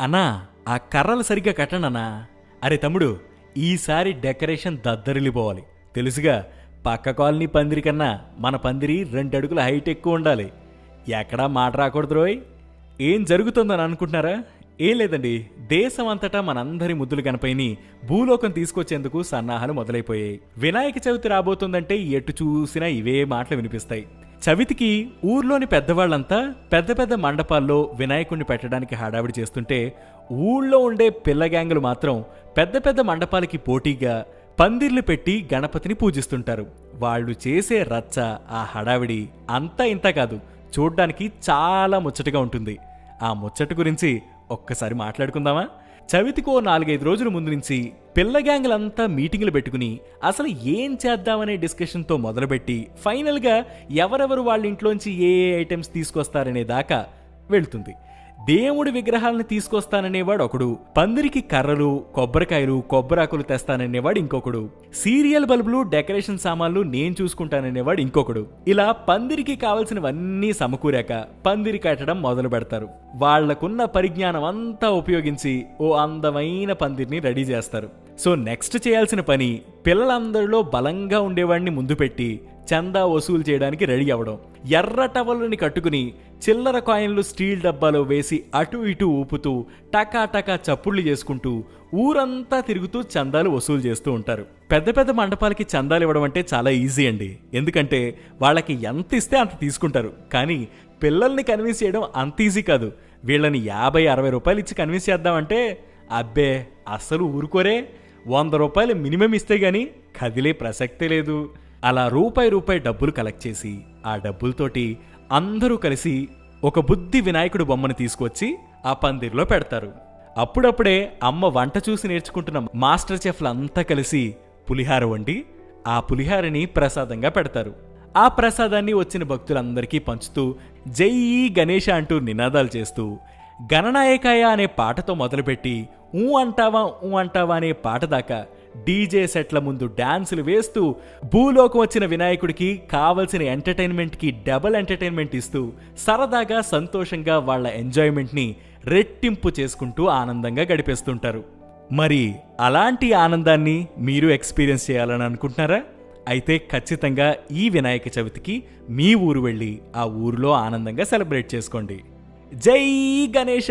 అన్నా ఆ కర్రలు సరిగ్గా కట్టండి అన్నా. అరే తమ్ముడు ఈసారి డెకరేషన్ దద్దరిల్లిపోవాలి. తెలుసుగా పక్క కాలనీ పందిరి కన్నా మన పందిరి రెండు అడుగుల హైట్ ఎక్కువ ఉండాలి. ఎక్కడా మాట రాకూడదు రోయ్. ఏం జరుగుతుందని అనుకుంటున్నారా? ఏం లేదండి దేశం అంతటా మనందరి ముద్దులు కనపైని భూలోకం తీసుకొచ్చేందుకు సన్నాహాలు మొదలైపోయాయి. వినాయక చవితి రాబోతుందంటే ఎటు చూసినా ఇవే మాటలు వినిపిస్తాయి. చవితికి ఊర్లోని పెద్దవాళ్ళంతా పెద్ద పెద్ద మండపాల్లో వినాయకుడిని పెట్టడానికి హడావిడి చేస్తుంటే ఊళ్ళో ఉండే పిల్లగ్యాంగులు మాత్రం పెద్ద పెద్ద మండపాలకి పోటీగా పందిర్లు పెట్టి గణపతిని పూజిస్తుంటారు. వాళ్ళు చేసే రచ్చ ఆ హడావిడి అంతా ఇంత కాదు. చూడ్డానికి చాలా ముచ్చటగా ఉంటుంది. ఆ ముచ్చట గురించి ఒక్కసారి మాట్లాడుకుందామా? చవితికో నాలుగైదు రోజుల ముందు నుంచి పిల్ల మీటింగ్లు పెట్టుకుని అసలు ఏం చేద్దామనే డిస్కషన్తో మొదలుపెట్టి ఫైనల్గా ఎవరెవరు వాళ్ళ ఇంట్లోంచి ఏ ఏ ఐటమ్స్ తీసుకొస్తారనే దాకా వెళ్తుంది. దేవుడి విగ్రహాలను తీసుకొస్తాననేవాడు ఒకడు. పందిరికి కర్రలు కొబ్బరికాయలు కొబ్బరాకులు తెస్తాననేవాడు ఇంకొకడు. సీరియల్ బల్బులు డెకరేషన్ సామాన్లు నేను చూసుకుంటాననేవాడు ఇంకొకడు. ఇలా పందిరికి కావలసినవన్నీ సమకూరాక పందిరి కట్టడం మొదలు పెడతారు. వాళ్ళకున్న పరిజ్ఞానం అంతా ఉపయోగించి ఓ అందమైన పందిరిని రెడీ చేస్తారు. సో నెక్స్ట్ చేయాల్సిన పని పిల్లలందరిలో బలంగా ఉండేవాడిని ముందు పెట్టి చందా వసూలు చేయడానికి రెడీ అవ్వడం. ఎర్ర టవల్ని కట్టుకుని చిల్లర కాయిన్లు స్టీల్ డబ్బాలో వేసి అటు ఇటు ఊపుతూ టకా టకా చప్పుళ్ళు చేసుకుంటూ ఊరంతా తిరుగుతూ చందాలు వసూలు చేస్తూ ఉంటారు. పెద్ద పెద్ద మండపాలకి చందాలు ఇవ్వడం అంటే చాలా ఈజీ అండి. ఎందుకంటే వాళ్ళకి ఎంత ఇస్తే అంత తీసుకుంటారు. కానీ పిల్లల్ని కన్విన్స్ చేయడం అంత ఈజీ కాదు. వీళ్ళని యాభై అరవై రూపాయలు ఇచ్చి కన్విన్స్ చేద్దామంటే అబ్బే అస్సలు ఊరుకోరే. వంద రూపాయలు మినిమం ఇస్తే గానీ కదిలే ప్రసక్తే లేదు. అలా రూపాయి రూపాయి డబ్బులు కలెక్ట్ చేసి ఆ డబ్బులతోటి అందరూ కలిసి ఒక బుద్ధి వినాయకుడు బొమ్మను తీసుకొచ్చి ఆ పందిర్లో పెడతారు. అప్పుడప్పుడే అమ్మ వంట చూసి నేర్చుకుంటున్న మాస్టర్ చెఫ్లంతా కలిసి పులిహార వండి ఆ పులిహారని ప్రసాదంగా పెడతారు. ఆ ప్రసాదాన్ని వచ్చిన భక్తులందరికీ పంచుతూ జై గణేష అంటూ నినాదాలు చేస్తూ గణనాయకాయ అనే పాటతో మొదలుపెట్టి ఊ అంటావా ఊ అంటావా అనే పాట దాకా డీజే సెట్ల ముందు డాన్సులు వేస్తూ భూలోకం వచ్చిన వినాయకుడికి కావలసిన ఎంటర్టైన్మెంట్కి డబుల్ ఎంటర్టైన్మెంట్ ఇస్తూ సరదాగా సంతోషంగా వాళ్ళ ఎంజాయ్మెంట్ని రెట్టింపు చేసుకుంటూ ఆనందంగా గడిపేస్తుంటారు. మరి అలాంటి ఆనందాన్ని మీరు ఎక్స్పీరియన్స్ చేయాలని అనుకుంటున్నారా? అయితే ఖచ్చితంగా ఈ వినాయక చవితికి మీ ఊరు వెళ్ళి ఆ ఊరిలో ఆనందంగా సెలబ్రేట్ చేసుకోండి. జై గణేష!